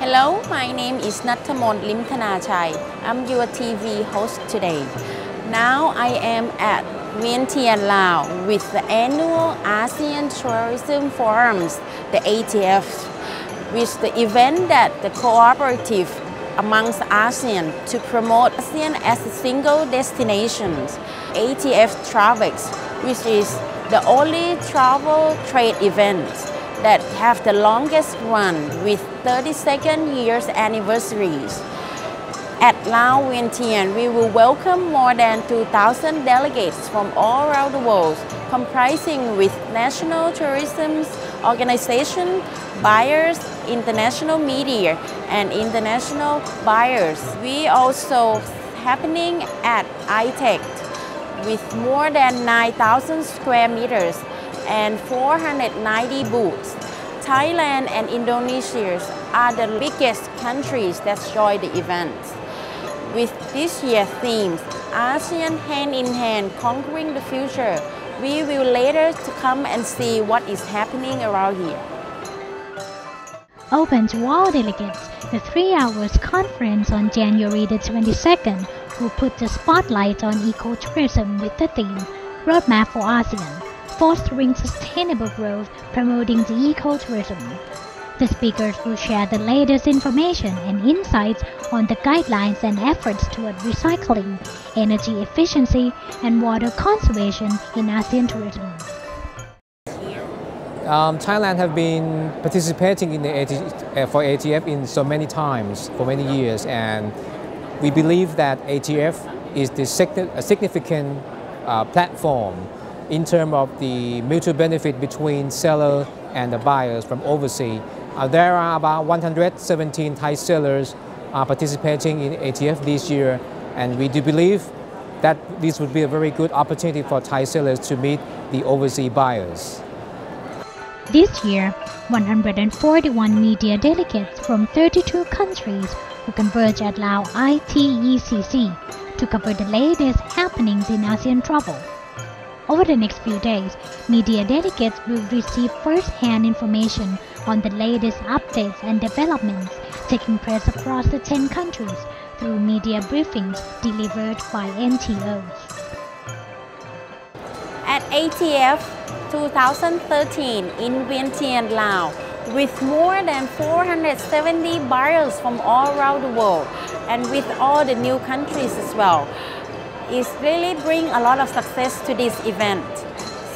Hello, my name is Nattamon Limthanachai. I'm your TV host today. Now I am at Vientiane, Laos with the annual ASEAN Tourism Forums, the ATF, which the event that the cooperative amongst ASEAN to promote ASEAN as a single destination. ATF Travels, which is the only travel trade event that have the longest run with 32nd years anniversaries. At Lao Vientiane, we will welcome more than 2,000 delegates from all around the world, comprising with national tourism organization, buyers, international media, and international buyers. We also happening at ITEC with more than 9,000 square meters and 490 booths. Thailand and Indonesia are the biggest countries that join the event. With this year's theme, ASEAN Hand in Hand Conquering the Future, we will later to come and see what is happening around here. Open to all delegates, the three hours conference on January the 22nd will put the spotlight on ecotourism with the theme Roadmap for ASEAN fostering sustainable growth, promoting the ecotourism. The speakers will share the latest information and insights on the guidelines and efforts toward recycling, energy efficiency, and water conservation in ASEAN tourism. Um, Thailand have been participating in the AT, uh, for ATF in so many times for many years, and we believe that ATF is the significant uh, platform in terms of the mutual benefit between seller and the buyers from overseas. Uh, there are about 117 Thai sellers uh, participating in ATF this year, and we do believe that this would be a very good opportunity for Thai sellers to meet the overseas buyers. This year, 141 media delegates from 32 countries will converge at Lao ITECC to cover the latest happenings in ASEAN travel. Over the next few days, media delegates will receive first-hand information on the latest updates and developments taking place across the 10 countries through media briefings delivered by NTOs. At ATF 2013 in Vientiane, Laos, with more than 470 buyers from all around the world and with all the new countries as well is really bring a lot of success to this event.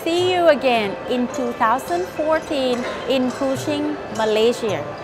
See you again in 2014 in Kuching, Malaysia.